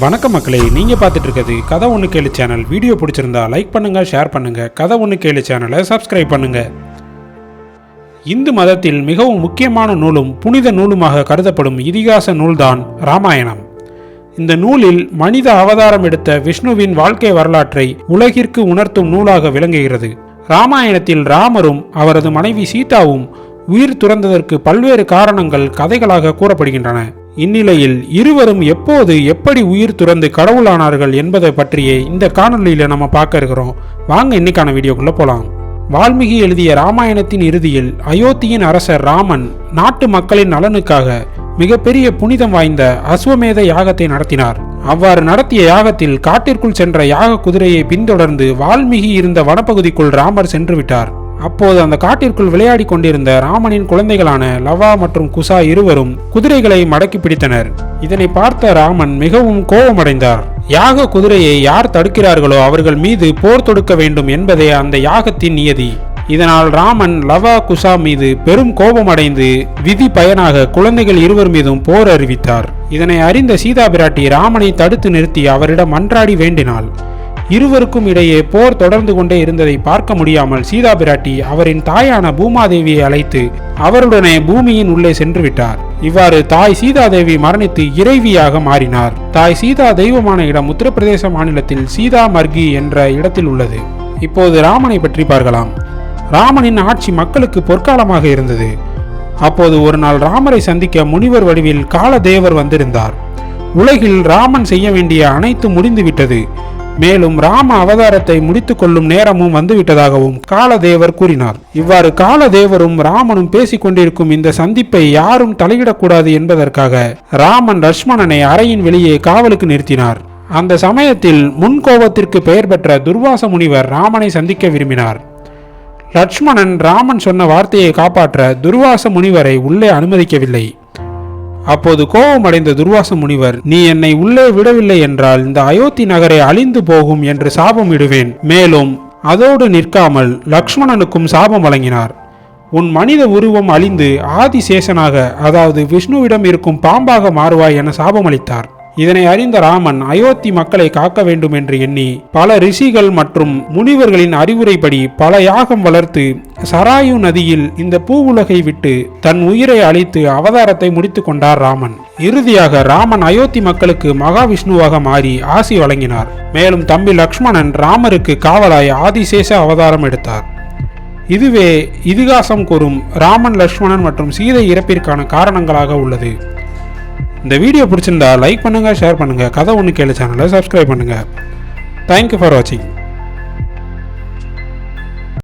வணக்கம் மக்களே நீங்கள் பார்த்துட்டு இருக்கிறது கதை ஒன்று கேளு சேனல். வீடியோ பிடிச்சிருந்தா லைக் பண்ணுங்கள் ஷேர் பண்ணுங்கள் கதை ஒன்று கேளு சேனலை சப்ஸ்கிரைப் பண்ணுங்கள் இந்து மதத்தில் மிகவும் முக்கியமான நூலும் புனித நூலுமாக கருதப்படும் இதிகாச நூல்தான் ராமாயணம். இந்த நூலில் மனித அவதாரம் எடுத்த விஷ்ணுவின் வாழ்க்கை வரலாற்றை உலகிற்கு உணர்த்தும் நூலாக விளங்குகிறது. ராமாயணத்தில் ராமரும் அவரது மனைவி சீதாவும் உயிர் துறந்ததற்கு பல்வேறு காரணங்கள் கதைகளாக கூறப்படுகின்றன. இந்நிலையில் இருவரும் எப்போது எப்படி உயிர் துறந்து கடவுளானார்கள் என்பதை பற்றியே இந்த காணொளியில நம்ம பார்க்க இருக்கிறோம். வாங்க இன்னைக்கான வீடியோக்குள்ளே போகலாம் வால்மீகி எழுதிய ராமாயணத்தின் இறுதியில் அயோத்தியின் அரசர் ராமன் நாட்டு மக்களின் நலனுக்காக மிகப்பெரிய புனிதம் வாய்ந்த அஸ்வமேத யாகத்தை நடத்தினார். அவ்வாறு நடத்திய யாகத்தில் காட்டிற்குள் சென்ற யாக குதிரையை பின்தொடர்ந்து வால்மீகி இருந்த வனப்பகுதிக்குள் ராமர் சென்று விட்டார். அப்போது அந்த காட்டிற்குள் விளையாடி கொண்டிருந்த ராமனின் குழந்தைகளான லவா மற்றும் குசா இருவரும் குதிரைகளை மடக்கி பிடித்தனர். இதனை பார்த்த ராமன் மிகவும் கோபமடைந்தார். யாக குதிரையை யார் தடுக்கிறார்களோ அவர்கள் மீது போர் தொடுக்க வேண்டும் என்பதே அந்த யாகத்தின் நியதி. இதனால் ராமன் லவா குசா மீது பெரும் கோபமடைந்து விதி பயனாக குழந்தைகள் இருவர் மீதும் போர் அறிவித்தார். இதனை அறிந்த சீதா பிராட்டி ராமனை தடுத்து நிறுத்தி அவரிடம் மன்றாடி வேண்டினாள். இருவருக்கும் இடையே போர் தொடர்ந்து கொண்டே இருந்ததை பார்க்க முடியாமல் சீதா பிராட்டி அவரின் தாயான பூமாதேவியை அழைத்து அவருடனே பூமியின் உள்ளே சென்று விட்டார். இவ்வாறு தாய் சீதாதேவி மரணித்து இறைவியாக மாறினார். தாய் சீதா தெய்வமான இடம் உத்தரப்பிரதேச மாநிலத்தில் சீதா மர்கி என்ற இடத்தில் உள்ளது. இப்போது ராமனை பற்றி பார்க்கலாம். ராமனின் ஆட்சி மக்களுக்கு பொற்காலமாக இருந்தது. அப்போது ஒரு நாள் ராமரை சந்திக்க முனிவர் வடிவில் காலதேவர் வந்திருந்தார். உலகில் ராமன் செய்ய வேண்டிய அனைத்து முடிந்துவிட்டது மேலும் ராம அவதாரத்தை முடித்துக் கொள்ளும் நேரமும் வந்துவிட்டதாகவும் காலதேவர் கூறினார். இவ்வாறு காலதேவரும் ராமனும் பேசிக் கொண்டிருக்கும் இந்த சந்திப்பை யாரும் தலையிடக்கூடாது என்பதற்காக ராமன் லட்சுமணனை அறையின் வெளியே காவலுக்கு நிறுத்தினார். அந்த சமயத்தில் முன்கோபத்திற்கு பெயர் பெற்ற துர்வாச முனிவர் ராமனை சந்திக்க விரும்பினார். லட்சுமணன் ராமன் சொன்ன வார்த்தையை காப்பாற்ற துர்வாச முனிவரை உள்ளே அனுமதிக்கவில்லை. அப்போது கோபமடைந்த துர்வாச முனிவர் நீ என்னை உள்ளே விடவில்லை என்றால் இந்த அயோத்தி நகரை அழிந்து போகும் என்று சாபமிடுவேன். மேலும் அதோடு நிற்காமல் லக்ஷ்மணனுக்கும் சாபம் வழங்கினார். உன் மனித உருவம் அழிந்து ஆதிசேஷனாக அதாவது விஷ்ணுவிடம் இருக்கும் பாம்பாக மாறுவாய் என சாபமளித்தார். இதனை அறிந்த ராமன் அயோத்தி மக்களை காக்க வேண்டும் என்று எண்ணி பல ரிஷிகள் மற்றும் முனிவர்களின் அறிவுரைப்படி பல யாகம் வளர்த்து சராயு நதியில் இந்த பூவுலகை விட்டு தன் உயிரை அழித்து அவதாரத்தை முடித்து கொண்டார் ராமன். இறுதியாக ராமன் அயோத்தி மக்களுக்கு மகாவிஷ்ணுவாக மாறி ஆசி வழங்கினார். மேலும் தம்பி லக்ஷ்மணன் ராமருக்கு காவலாய் ஆதிசேஷ அவதாரம் எடுத்தார். இதுவே இதிகாசம் கூறும் ராமன் லக்ஷ்மணன் மற்றும் சீதை இறப்பிற்கான காரணங்களாக உள்ளது. இந்த வீடியோ பிடிச்சிருந்தா லைக் பண்ணுங்கள் ஷேர் பண்ணுங்கள் கதை ஒன்று கேளு சேனலை சப்ஸ்கிரைப் பண்ணுங்கள் தேங்க்யூ ஃபார் வாட்சிங்